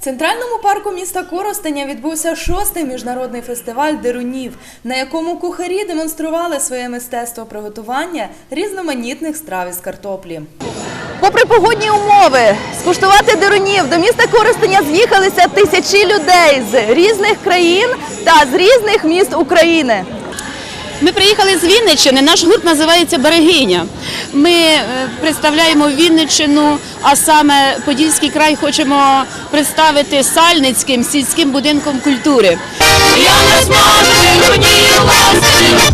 В центральному парку міста Коростеня відбувся шостий міжнародний фестиваль дерунів, на якому кухарі демонстрували своє мистецтво приготування різноманітних страв із картоплі. Попри погодні умови, скуштувати дерунів до міста Коростеня з'їхалися тисячі людей з різних країн та з різних міст України. Ми приїхали з Вінниччини. Наш гурт називається Берегиня. Ми е, представляємо Вінниччину, а саме Подільський край хочемо представити Сальницьким сільським будинком культури. Я не зможу ні, власне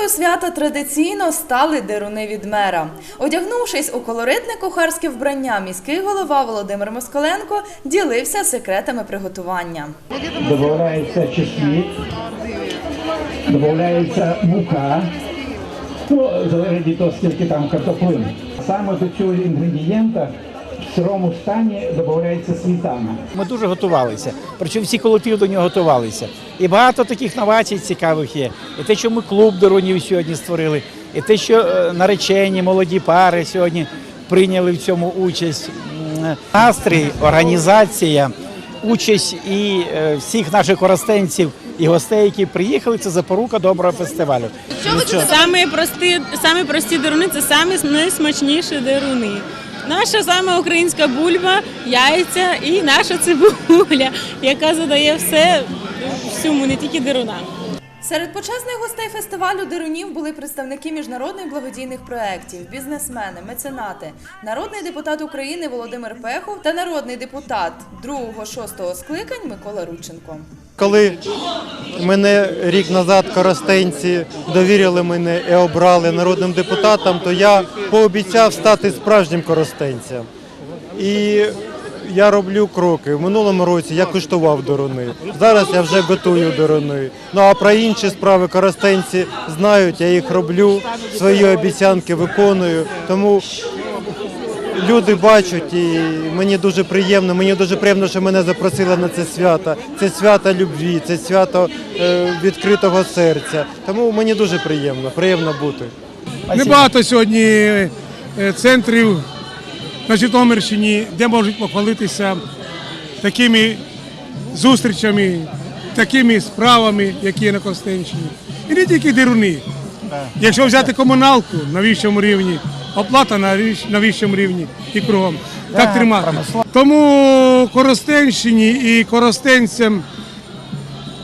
Візитною свята традиційно стали деруни від мера. Одягнувшись у колоритне кухарське вбрання, міський голова Володимир Москаленко ділився секретами приготування. додається чесник, додається мука, ну, залежить від того, скільки там картоплин. Саме до цього інгредієнта в сирому стані додається сметана. Ми дуже готувалися. Причому всі колективи до нього готувалися. І багато таких новацій цікавих є. І те, що ми клуб доронів сьогодні створили, і те, що е, наречені молоді пари сьогодні прийняли в цьому участь. Настрій, організація, участь і е, всіх наших коростенців і гостей, які приїхали, це запорука доброго фестивалю. Самі прості, самі прості деруни це самі найсмачніші деруни. Наша саме українська бульба, яйця і наша цибуля, яка задає все всьому, не тільки дерунам. Серед почесних гостей фестивалю дерунів були представники міжнародних благодійних проєктів, бізнесмени, меценати, народний депутат України Володимир Пехов та народний депутат 2-6 скликань Микола Рудченко. Коли мене рік назад коростенці довірили мене і обрали народним депутатом, то я пообіцяв стати справжнім коростенцем. І я роблю кроки. В минулому році я куштував дорони. Зараз я вже готую дорони. Ну а про інші справи коростенці знають, я їх роблю, свої обіцянки виконую. Тому люди бачать, і мені дуже приємно. Мені дуже приємно, що мене запросили на це свято. Це свято любві, це свято е, відкритого серця. Тому мені дуже приємно, приємно бути. Небагато сьогодні е, центрів на Житомирщині, де можуть похвалитися такими зустрічами, такими справами, які є на Костенщині. І не тільки деруни. Якщо взяти комуналку на вищому рівні, оплата на на вищому рівні і кругом. Так тримати. Тому Коростенщині і коростенцям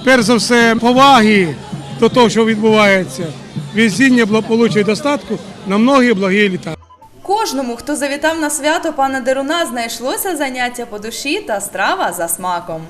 перш за все поваги до того, що відбувається, везіння, благополуччя і достатку на многі благі літа. Кожному, хто завітав на свято пана Деруна, знайшлося заняття по душі та страва за смаком.